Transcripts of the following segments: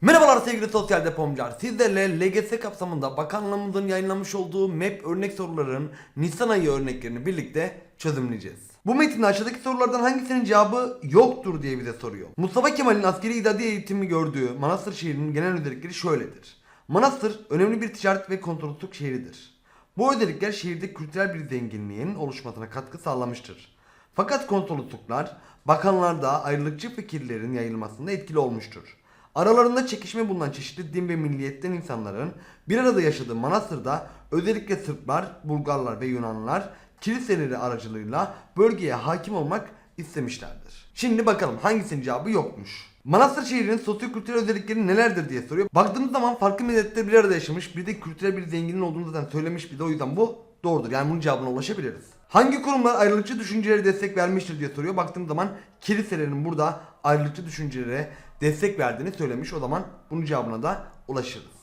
Merhabalar sevgili sosyal depomcular. Sizlerle LGS kapsamında bakanlığımızın yayınlamış olduğu MEP örnek soruların Nisan ayı örneklerini birlikte çözümleyeceğiz. Bu metinde aşağıdaki sorulardan hangisinin cevabı yoktur diye bize soruyor. Mustafa Kemal'in askeri idadi eğitimi gördüğü Manastır şehrinin genel özellikleri şöyledir. Manastır önemli bir ticaret ve kontrollük şehridir. Bu özellikler şehirde kültürel bir zenginliğin oluşmasına katkı sağlamıştır. Fakat konsolosluklar bakanlarda ayrılıkçı fikirlerin yayılmasında etkili olmuştur. Aralarında çekişme bulunan çeşitli din ve milliyetten insanların bir arada yaşadığı manastırda özellikle Sırplar, Bulgarlar ve Yunanlılar kiliseleri aracılığıyla bölgeye hakim olmak istemişlerdir. Şimdi bakalım hangisinin cevabı yokmuş. Manastır şehrinin sosyo-kültürel özellikleri nelerdir diye soruyor. Baktığımız zaman farklı milletler bir arada yaşamış. Bir de kültürel bir zenginliğin olduğunu zaten söylemiş bir de o yüzden bu doğrudur. Yani bunun cevabına ulaşabiliriz. Hangi kurumlar ayrılıkçı düşüncelere destek vermiştir diye soruyor. Baktığım zaman kiliselerin burada ayrılıkçı düşüncelere destek verdiğini söylemiş. O zaman bunun cevabına da ulaşırız.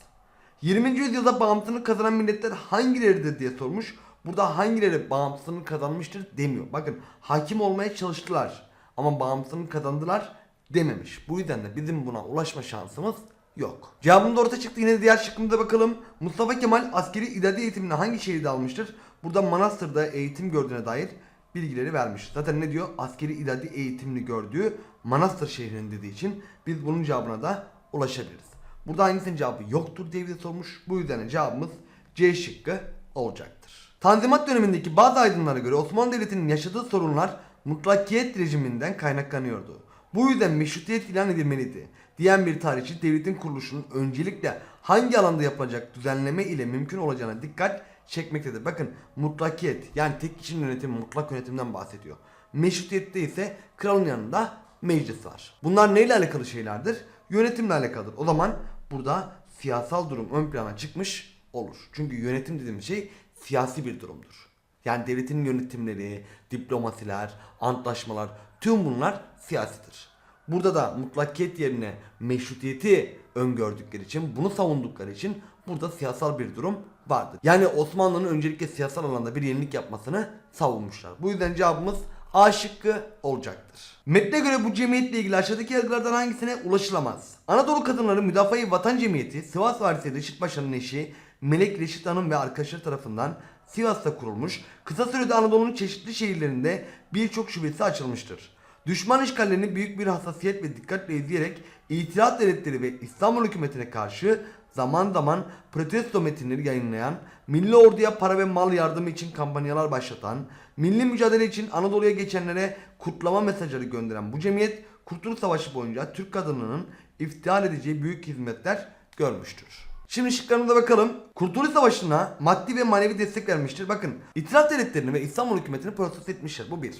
20. yüzyılda bağımsızlığını kazanan milletler hangileridir diye sormuş. Burada hangileri bağımsızlığını kazanmıştır demiyor. Bakın hakim olmaya çalıştılar ama bağımsızlığını kazandılar dememiş. Bu yüzden de bizim buna ulaşma şansımız yok. Cevabım da ortaya çıktı. Yine diğer şıkkımıza bakalım. Mustafa Kemal askeri idadi eğitimini hangi şehirde almıştır? Burada Manastır'da eğitim gördüğüne dair bilgileri vermiş. Zaten ne diyor? Askeri idadi eğitimini gördüğü Manastır şehrinin dediği için biz bunun cevabına da ulaşabiliriz. Burada hangisinin cevabı yoktur diye bize sormuş. Bu yüzden de cevabımız C şıkkı olacaktır. Tanzimat dönemindeki bazı aydınlara göre Osmanlı Devleti'nin yaşadığı sorunlar mutlakiyet rejiminden kaynaklanıyordu. Bu yüzden meşrutiyet ilan edilmeliydi. Diyen bir tarihçi devletin kuruluşunun öncelikle hangi alanda yapılacak düzenleme ile mümkün olacağına dikkat çekmektedir. Bakın mutlakiyet yani tek kişinin yönetimi mutlak yönetimden bahsediyor. Meşrutiyette ise kralın yanında meclis var. Bunlar neyle alakalı şeylerdir? Yönetimle alakalıdır. O zaman burada siyasal durum ön plana çıkmış olur. Çünkü yönetim dediğimiz şey siyasi bir durumdur. Yani devletin yönetimleri, diplomasiler, antlaşmalar tüm bunlar siyasidir. Burada da mutlakiyet yerine meşrutiyeti öngördükleri için, bunu savundukları için burada siyasal bir durum vardır. Yani Osmanlı'nın öncelikle siyasal alanda bir yenilik yapmasını savunmuşlar. Bu yüzden cevabımız A şıkkı olacaktır. Metne göre bu cemiyetle ilgili aşağıdaki yargılardan hangisine ulaşılamaz? Anadolu Kadınları Müdafaa-i Vatan Cemiyeti, Sivas Valisi Reşit Paşa'nın eşi Melek Reşit Hanım ve arkadaşları tarafından Sivas'ta kurulmuş, kısa sürede Anadolu'nun çeşitli şehirlerinde birçok şubesi açılmıştır. Düşman işgallerini büyük bir hassasiyet ve dikkatle izleyerek İtilaf Devletleri ve İstanbul hükümetine karşı zaman zaman protesto metinleri yayınlayan, milli orduya para ve mal yardımı için kampanyalar başlatan, milli mücadele için Anadolu'ya geçenlere kutlama mesajları gönderen bu cemiyet Kurtuluş Savaşı boyunca Türk kadınının iftihar edeceği büyük hizmetler görmüştür. Şimdi şıklarımıza bakalım. Kurtuluş Savaşı'na maddi ve manevi destek vermiştir. Bakın İtilaf Devletleri'ni ve İstanbul hükümetini protesto etmişler. Bu bir.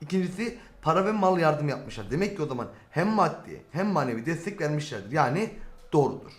İkincisi para ve mal yardım yapmışlar. Demek ki o zaman hem maddi hem manevi destek vermişlerdir. Yani doğrudur.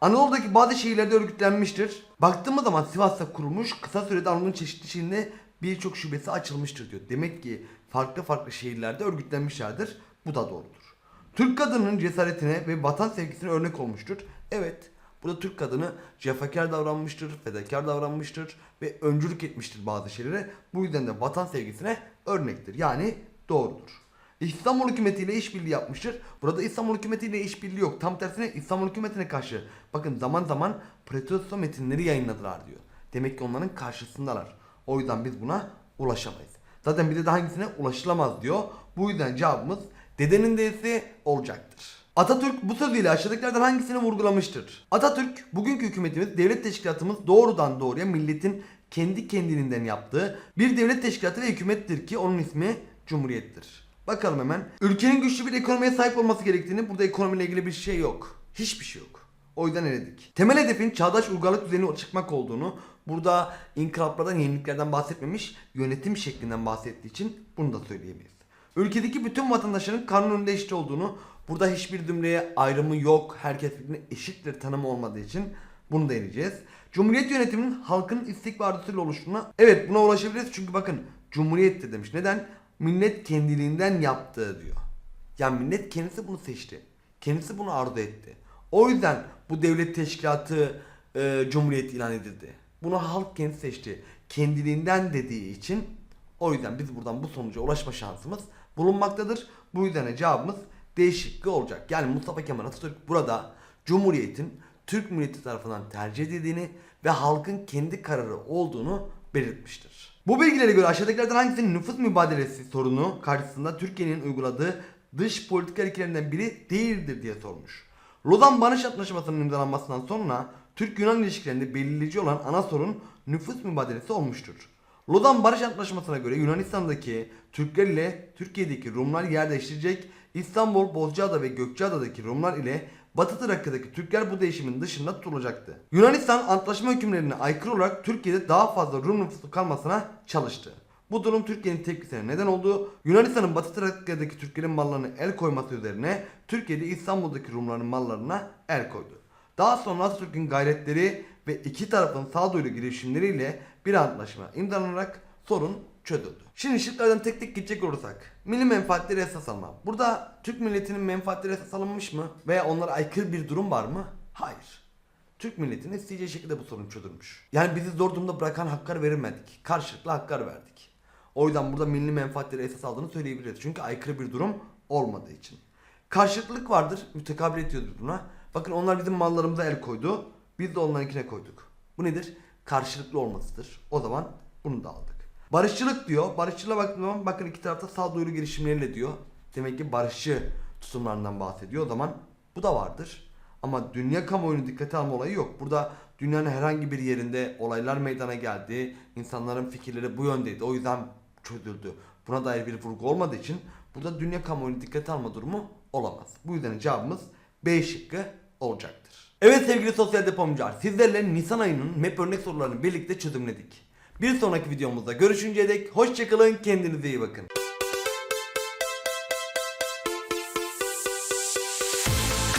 Anadolu'daki bazı şehirlerde örgütlenmiştir. Baktığımız zaman Sivas'ta kurulmuş kısa sürede Anadolu'nun çeşitli şehrinde birçok şubesi açılmıştır diyor. Demek ki farklı farklı şehirlerde örgütlenmişlerdir. Bu da doğrudur. Türk kadının cesaretine ve vatan sevgisine örnek olmuştur. Evet, burada Türk kadını cefakar davranmıştır, fedakar davranmıştır ve öncülük etmiştir bazı şeylere. Bu yüzden de vatan sevgisine örnektir. Yani doğrudur. İstanbul hükümetiyle işbirliği yapmıştır. Burada İstanbul hükümetiyle işbirliği yok. Tam tersine İstanbul hükümetine karşı bakın zaman zaman protesto metinleri yayınladılar diyor. Demek ki onların karşısındalar. O yüzden biz buna ulaşamayız. Zaten bir de de hangisine ulaşılamaz diyor. Bu yüzden cevabımız dedenin D'si olacaktır. Atatürk bu sözüyle aşağıdakilerden hangisini vurgulamıştır? Atatürk, bugünkü hükümetimiz, devlet teşkilatımız doğrudan doğruya milletin kendi kendiliğinden yaptığı bir devlet teşkilatı ve hükümettir ki onun ismi Cumhuriyettir. Bakalım hemen. Ülkenin güçlü bir ekonomiye sahip olması gerektiğini, burada ekonomiyle ilgili bir şey yok. Hiçbir şey yok. O yüzden eledik. Temel hedefin çağdaş uygarlık düzeni çıkmak olduğunu, burada inkılaplardan, yeniliklerden bahsetmemiş, yönetim şeklinden bahsettiği için bunu da söyleyemeyiz. Ülkedeki bütün vatandaşların kanun önünde eşit olduğunu, burada hiçbir zümreye ayrımı yok, herkes birbirine eşittir tanımı olmadığı için bunu da eleyeceğiz. Cumhuriyet yönetiminin halkın istek ve arzusuyla oluştuğuna, evet buna ulaşabiliriz çünkü bakın Cumhuriyettir demiş. Neden? Millet kendiliğinden yaptığı diyor. Yani millet kendisi bunu seçti. Kendisi bunu arzu etti. O yüzden bu devlet teşkilatı e, cumhuriyet ilan edildi. Bunu halk kendisi seçti. Kendiliğinden dediği için o yüzden biz buradan bu sonuca ulaşma şansımız bulunmaktadır. Bu yüzden de cevabımız D şıkkı olacak. Yani Mustafa Kemal Atatürk burada Cumhuriyetin Türk milleti tarafından tercih edildiğini ve halkın kendi kararı olduğunu belirtmiştir. Bu bilgilere göre aşağıdakilerden hangisinin nüfus mübadelesi sorunu karşısında Türkiye'nin uyguladığı dış politika ilkelerinden biri değildir diye sormuş. Lozan Barış Antlaşması'nın imzalanmasından sonra Türk-Yunan ilişkilerinde belirleyici olan ana sorun nüfus mübadelesi olmuştur. Lozan Barış Antlaşması'na göre Yunanistan'daki Türkler ile Türkiye'deki Rumlar yer değiştirecek, İstanbul, Bozcaada ve Gökçeada'daki Rumlar ile Batı Trakya'daki Türkler bu değişimin dışında tutulacaktı. Yunanistan antlaşma hükümlerine aykırı olarak Türkiye'de daha fazla Rum nüfusu kalmasına çalıştı. Bu durum Türkiye'nin tepkisine neden oldu. Yunanistan'ın Batı Trakya'daki Türklerin mallarına el koyması üzerine Türkiye'de İstanbul'daki Rumların mallarına el koydu. Daha sonra Atatürk'ün gayretleri ve iki tarafın sağduyulu girişimleriyle bir antlaşma imzalanarak sorun çözüldü. Şimdi şıklardan tek tek gidecek olursak. Milli menfaatleri esas alma. Burada Türk milletinin menfaatleri esas alınmış mı? Veya onlara aykırı bir durum var mı? Hayır. Türk milletinin isteyeceği şekilde bu sorun çözülmüş. Yani bizi zor durumda bırakan haklar verilmedik. Karşılıklı haklar verdik. O yüzden burada milli menfaatleri esas aldığını söyleyebiliriz. Çünkü aykırı bir durum olmadığı için. Karşıtlık vardır. Mütekabil ediyoruz buna. Bakın onlar bizim mallarımıza el koydu. Biz de onlarınkine koyduk. Bu nedir? Karşılıklı olmasıdır. O zaman bunu da aldık. Barışçılık diyor. Barışçılığa baktığım zaman bakın iki tarafta sağduyulu girişimleriyle diyor. Demek ki barışçı tutumlarından bahsediyor. O zaman bu da vardır. Ama dünya kamuoyunu dikkate alma olayı yok. Burada dünyanın herhangi bir yerinde olaylar meydana geldi. İnsanların fikirleri bu yöndeydi. O yüzden çözüldü. Buna dair bir vurgu olmadığı için burada dünya kamuoyunu dikkate alma durumu olamaz. Bu yüzden cevabımız B şıkkı olacaktır. Evet sevgili sosyal depomcular sizlerle Nisan ayının map örnek sorularını birlikte çözümledik. Bir sonraki videomuzda görüşünceye dek hoşçakalın kendinize iyi bakın.